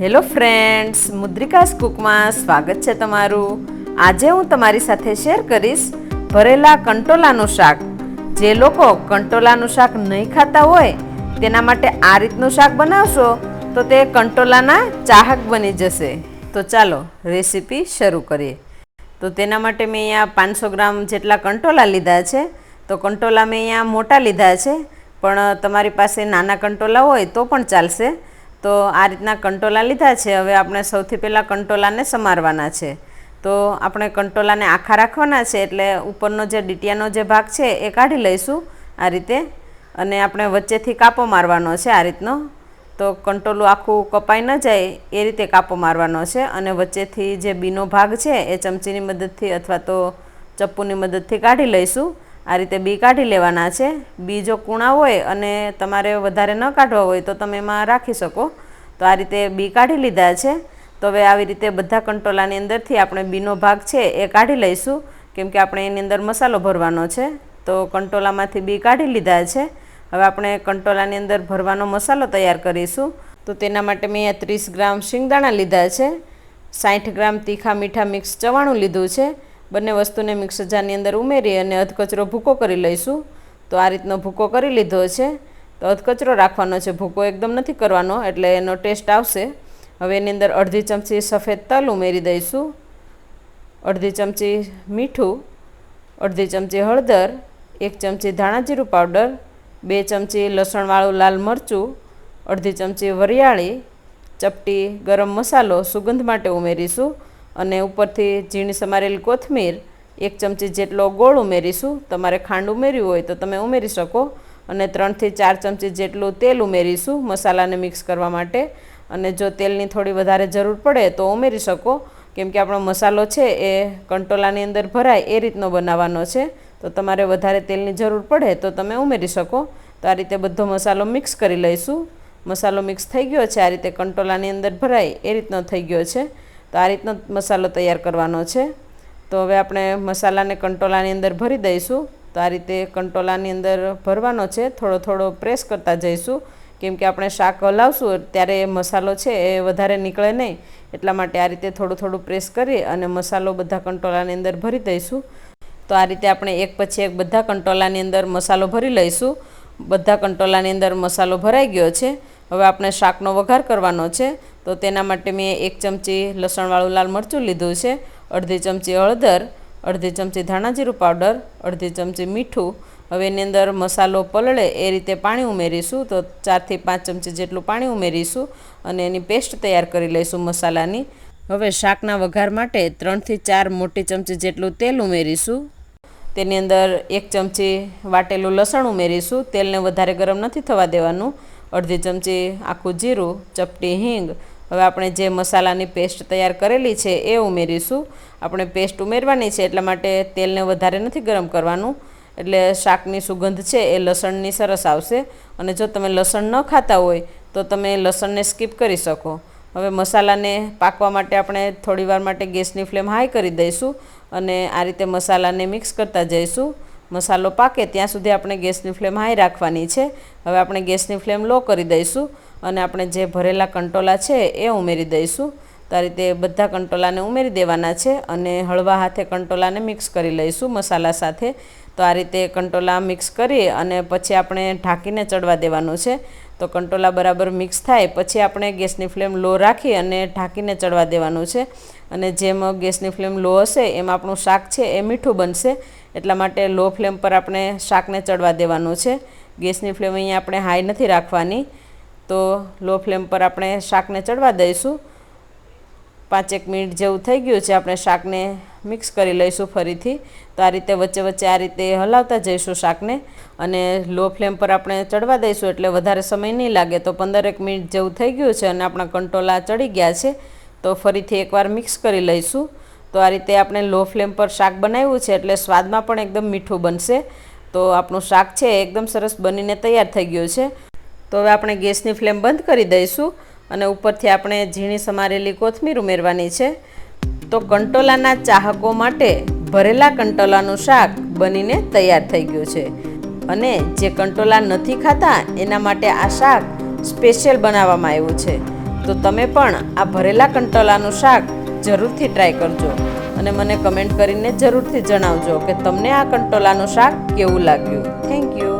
Hello friends, મુદ્રિકાસ કુકમાં સ્વાગત છે તમારું. આજે હું તમારી સાથે શેર કરીશ ભરેલા કંટોલાનું શાક. જે લોકો કંટોલાનું શાક નહીં ખાતા હોય, તેના માટે આ રીતનું શાક બનાવશો તો તે કંટોલાના ચાહક બની જશે. તો ચાલો, રેસીપી શરૂ કરીએ. તો તેના માટે મેં અહીંયા પાંચસો ગ્રામ જેટલા કંટોલા લીધા છે. તો કંટોલા મેં અહીંયા મોટા લીધા છે. પણ તમારી પાસે નાના કંટોલા હોય તો પણ ચાલશે. તો આ રીતના કંટોલા લીધા છે. હવે આપણે સૌથી પહેલાં કંટોલાને સમારવાના છે. તો આપણે કંટોલાને આખા રાખવાના છે એટલે ઉપરનો જે ડીટિયાનો જે ભાગ છે એ કાઢી લઈશું આ રીતે. અને આપણે વચ્ચેથી કાપો મારવાનો છે આ રીતનો. તો કંટોલું આખું કપાઈ ન જાય એ રીતે કાપો મારવાનો છે. અને વચ્ચેથી જે બીનો ભાગ છે એ ચમચીની મદદથી અથવા તો ચપ્પુની મદદથી કાઢી લઈશું. આ રીતે બી કાઢી લેવાના છે. બી જો કૂણા હોય અને તમારે વધારે ન કાઢવા હોય તો તમે એમાં રાખી શકો. તો આ રીતે બી કાઢી લીધા છે. તો હવે આવી રીતે બધા કંટોલાની અંદરથી આપણે બીનો ભાગ છે એ કાઢી લઈશું. કેમ કે આપણે એની અંદર મસાલો ભરવાનો છે. તો કંટોલામાંથી બી કાઢી લીધા છે. હવે આપણે કંટોલાની અંદર ભરવાનો મસાલો તૈયાર કરીશું. તો તેના માટે મેં અહીંયા ત્રીસ ગ્રામ શિંગદાણા લીધા છે. સાઠ ગ્રામ તીખા મીઠા મિક્સ ચવાણું લીધું છે. બંને વસ્તુને મિક્સર જારની અંદર ઉમેરી અને અધકચરો ભૂકો કરી લઈશું. તો આ રીતનો ભૂકો કરી લીધો છે. તો અધકચરો રાખવાનો છે. ભૂકો એકદમ નથી કરવાનો, એટલે એનો ટેસ્ટ આવશે. હવે એની અંદર અડધી ચમચી સફેદ તલ ઉમેરી દઈશું. અડધી ચમચી મીઠું, અડધી ચમચી હળદર, એક ચમચી ધાણાજીરું પાવડર, બે ચમચી લસણવાળું લાલ મરચું, અડધી ચમચી વરિયાળી, ચપટી ગરમ મસાલો સુગંધ માટે ઉમેરીશું. અને ઉપરથી ઝીણી સમારેલી કોથમીર, એક ચમચી જેટલો ગોળ ઉમેરીશું. તમારે ખાંડ ઉમેર્યું હોય તો તમે ઉમેરી શકો. અને ત્રણથી ચાર ચમચી જેટલું તેલ ઉમેરીશું મસાલાને મિક્સ કરવા માટે. અને જો તેલની થોડી વધારે જરૂર પડે તો ઉમેરી શકો. કેમ કે આપણો મસાલો છે એ કંટોલાની અંદર ભરાય એ રીતનો બનાવવાનો છે. તો તમારે વધારે તેલની જરૂર પડે તો તમે ઉમેરી શકો. તો આ રીતે બધો મસાલો મિક્સ કરી લઈશું. મસાલો મિક્સ થઈ ગયો છે, આ રીતે કંટોલાની અંદર ભરાય એ રીતનો થઈ ગયો છે. તો આ રીતનો મસાલો તૈયાર કરવાનો છે. તો હવે આપણે મસાલાને કંટોલાની અંદર ભરી દઈશું. તો આ રીતે કંટોલાની અંદર ભરવાનો છે. થોડો થોડો પ્રેસ કરતા જઈશું. કેમ કે આપણે શાક હલાવશું, ત્યારે મસાલો છે એ વધારે નીકળે નહીં. એટલા માટે આ રીતે થોડું થોડું પ્રેસ કરી અને મસાલો બધા કંટોલાની અંદર ભરી દઈશું. તો આ રીતે આપણે એક પછી એક બધા કંટોલાની અંદર મસાલો ભરી લઈશું. બધા કંટોલાની અંદર મસાલો ભરાઈ ગયો છે. હવે આપણે શાકનો વઘાર કરવાનો છે. તો તેના માટે મેં એક ચમચી લસણવાળું લાલ મરચું લીધું છે, અડધી ચમચી હળદર, અડધી ચમચી ધાણા જીરું પાવડર, અડધી ચમચી મીઠું. હવે એની અંદર મસાલો પલળે, એ રીતે પાણી ઉમેરીશું. તો ચારથી પાંચ ચમચી જેટલું પાણી ઉમેરીશું અને એની પેસ્ટ તૈયાર કરી લઈશું મસાલાની. હવે શાકના વઘાર માટે ત્રણથી ચાર મોટી ચમચી જેટલું તેલ ઉમેરીશું. તેની અંદર એક ચમચી વાટેલું લસણ ઉમેરીશું. તેલને વધારે ગરમ નથી થવા દેવાનું. અડધી ચમચી આખું જીરું, ચપટી હિંગ હવે આપણે જે મસાલાની પેસ્ટ તૈયાર કરેલી છે એ ઉમેરીશું. આપણે પેસ્ટ ઉમેરવાની છે એટલા માટે તેલને વધારે નથી ગરમ કરવાનું. એટલે શાકની સુગંધ છે એ લસણની સરસ આવશે. અને જો તમે લસણ ન ખાતા હોય, તો તમે લસણને સ્કીપ કરી શકો. હવે મસાલાને પાકવા માટે આપણે થોડીવાર માટે ગેસની ફ્લેમ હાઈ કરી દઈશું અને આ રીતે મસાલાને મિક્સ કરતા જઈશું. મસાલો પાકે ત્યાં સુધી આપણે ગેસની ફ્લેમ હાઈ રાખવાની છે. હવે આપણે ગેસની ફ્લેમ લો કરી દઈશું. અને આપણે જે ભરેલા કંટોલા છે એ ઉમેરી દઈશું. તો આ રીતે બધા કંટોલાને ઉમેરી દેવાના છે અને હળવા હાથે કંટોલાને મિક્સ કરી લઈશું મસાલા સાથે. તો આ રીતે કંટોલા મિક્સ કરી અને પછી આપણે ઢાંકીને ચડવા દેવાનું છે. તો કંટોલા બરાબર મિક્સ થાય પછી આપણે ગેસની ફ્લેમ લો રાખી અને ઢાંકીને ચડવા દેવાનું છે. અને જેમ ગેસની ફ્લેમ લો હશે એમ આપણું શાક છે એ મીઠું બનશે. એટલા માટે લો ફ્લેમ પર આપણે શાકને ચડવા દેવાનું છે. ગેસની ફ્લેમ અહીંયા આપણે હાઈ નથી રાખવાની. તો લો ફ્લેમ પર આપણે શાકને ચડવા દઈશું. પાંચેક મિનિટ જેવું થઈ ગયું છે, આપણે શાકને મિક્સ કરી લઈશું ફરીથી. તો આ રીતે વચ્ચે વચ્ચે આ રીતે હલાવતા જઈશું શાકને. અને લો ફ્લેમ પર આપણે ચડવા દઈશું, એટલે વધારે સમય નહીં લાગે. તો પંદરેક મિનિટ જેવું થઈ ગયું છે અને આપણા કંટોલા ચડી ગયા છે. તો ફરીથી એકવાર મિક્સ કરી લઈશું. તો આ રીતે આપણે લો ફ્લેમ પર શાક બનાવ્યું છે, એટલે સ્વાદમાં પણ એકદમ મીઠું બનશે. તો આપણું શાક છે એકદમ સરસ બનીને તૈયાર થઈ ગયું છે. તો હવે આપણે ગેસની ફ્લેમ બંધ કરી દઈશું અને ઉપરથી આપણે ઝીણી સમારેલી કોથમીર ઉમેરવાની છે. તો કંટોલાના ચાહકો માટે ભરેલા કંટોલાનું શાક બનીને તૈયાર થઈ ગયું છે. અને જે કંટોલા નથી ખાતા, એના માટે આ શાક સ્પેશિયલ બનાવવામાં આવ્યું છે. તો તમે પણ આ ભરેલા કંટોલાનું શાક જરૂરથી ટ્રાય કરજો. અને મને કમેન્ટ કરીને જરૂરથી જણાવજો કે તમને આ કંટોલાનું શાક કેવું લાગ્યું. Thank you.